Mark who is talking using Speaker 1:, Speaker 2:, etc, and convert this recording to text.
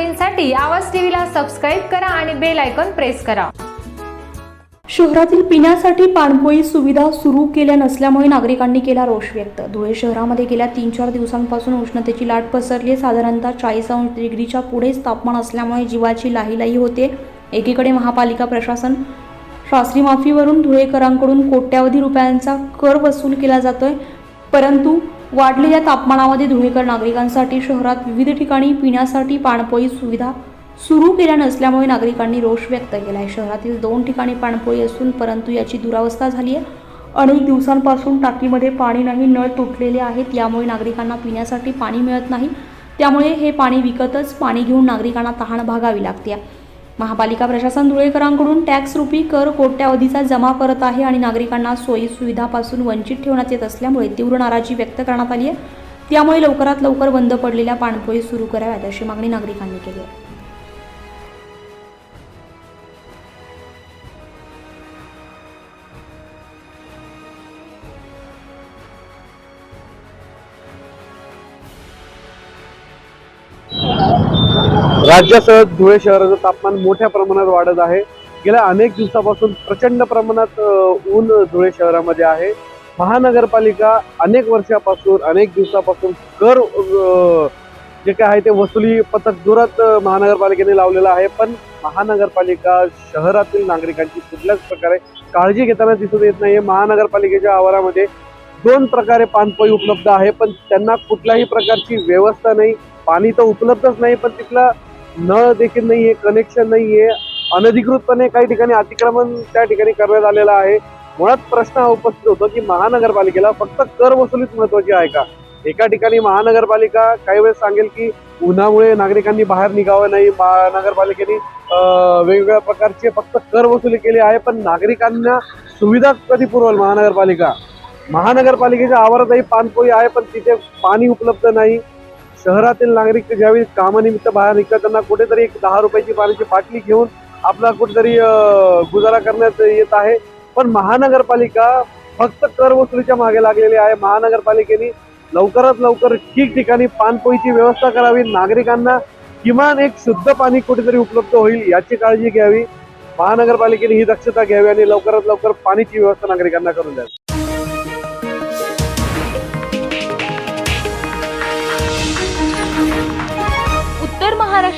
Speaker 1: घडामोडींसाठी आवाज टीव्हीला सबस्क्राईब करा आणि बेल आयकॉन प्रेस करा.
Speaker 2: शहरातील पिण्यासाठी पाणपोई सुविधा सुरू केल्या नसल्यामुळे नागरिकांनी केला रोष व्यक्त. धुळे शहरामध्ये गेल्या तीन चार दिवसांपासून उष्णतेची लाट पसरली आहे. साधारणतः चाळीस अंश डिग्रीच्या पुढेच तापमान असल्यामुळे जीवाची लाहीलाही होते. एकीकडे महापालिका प्रशासन शास्त्री माफीवरून धुळेकरांकडून कोट्यावधी रुपयांचा कर वसूल केला जातोय. परंतु वाढलेल्या तापमानामध्ये धुळेकर नागरिकांसाठी शहरात विविध ठिकाणी पिण्यासाठी पाणपोई सुविधा सुरू केल्या नसल्यामुळे नागरिकांनी रोष व्यक्त केला आहे शहरातील दोन ठिकाणी पाणपोई असून परंतु याची दुरावस्था झाली आहे अनेक दिवसांपासून टाकीमध्ये पाणी नाही नळ तुटलेले आहेत यामुळे नागरिकांना पिण्यासाठी पाणी मिळत नाही. त्यामुळे हे पाणी विकतच पाणी घेऊन नागरिकांना तहान भागावी लागते महापालिका प्रशासन धुळेकरांकडून टॅक्स रुपी कर कोट्यावधीचा जमा करत आहे आणि नागरिकांना सोयी सुविधापासून वंचित ठेवण्यात येत असल्यामुळे तीव्र नाराजी व्यक्त करण्यात आली आहे. त्यामुळे लवकरात लवकर बंद पडलेल्या पाणपोई सुरू कराव्यात अशी मागणी नागरिकांनी केली आहे.
Speaker 3: राज्यासह धुळे शहराचं तापमान मोठ्या प्रमाणात वाढत आहे. गेल्या अनेक दिवसापासून प्रचंड प्रमाणात ऊन धुळे शहरामध्ये आहे. महानगरपालिका अनेक वर्षापासून अनेक दिवसापासून कर जे काय आहे ते वसुली पथक जोरात महानगरपालिकेने लावलेलं आहे. पण महानगरपालिका शहरातील नागरिकांची कुठल्याच प्रकारे काळजी घेताना दिसून येत नाही महानगरपालिकेच्या आवारामध्ये दोन प्रकारे पाणपोई उपलब्ध आहे पण त्यांना कुठल्याही प्रकारची व्यवस्था नाही. पाणी तर उपलब्धच नाही पण तिथला नळ देखील नाही आहे कनेक्शन नाही आहे. अनधिकृतपणे काही ठिकाणी अतिक्रमण त्या ठिकाणी करण्यात आलेलं आहे. मुळात प्रश्न हा उपस्थित होतो की महानगरपालिकेला फक्त कर वसुलीच महत्वाची आहे का? एका ठिकाणी महानगरपालिका काही वेळेस सांगेल की उन्हामुळे नागरिकांनी बाहेर निघावं नाही. महानगरपालिकेने वेगवेगळ्या प्रकारचे फक्त कर वसुली केली आहे पण नागरिकांना सुविधा कधी पुरवल महानगरपालिका? महानगरपालिकेच्या आवारातही पाणपोई आहे पण तिथे पाणी उपलब्ध नाही. शहरातील नागरिक ज्यावेळी कामानिमित्त बाहेर निघतात त्यांना कुठेतरी एक दहा रुपयाची पाण्याची बाटली घेऊन आपला कुठेतरी गुजारा करण्यात येत आहे. पण महानगरपालिका फक्त कर वसुलीच्या मागे लागलेली आहे. महानगरपालिकेने लवकरात लवकर ठिकठिकाणी पाणपोईची व्यवस्था करावी. नागरिकांना किमान एक शुद्ध पाणी कुठेतरी उपलब्ध होईल याची काळजी घ्यावी. महानगरपालिकेने ही दक्षता घ्यावी आणि लवकरात लवकर पाणीची व्यवस्था नागरिकांना करून द्यावी.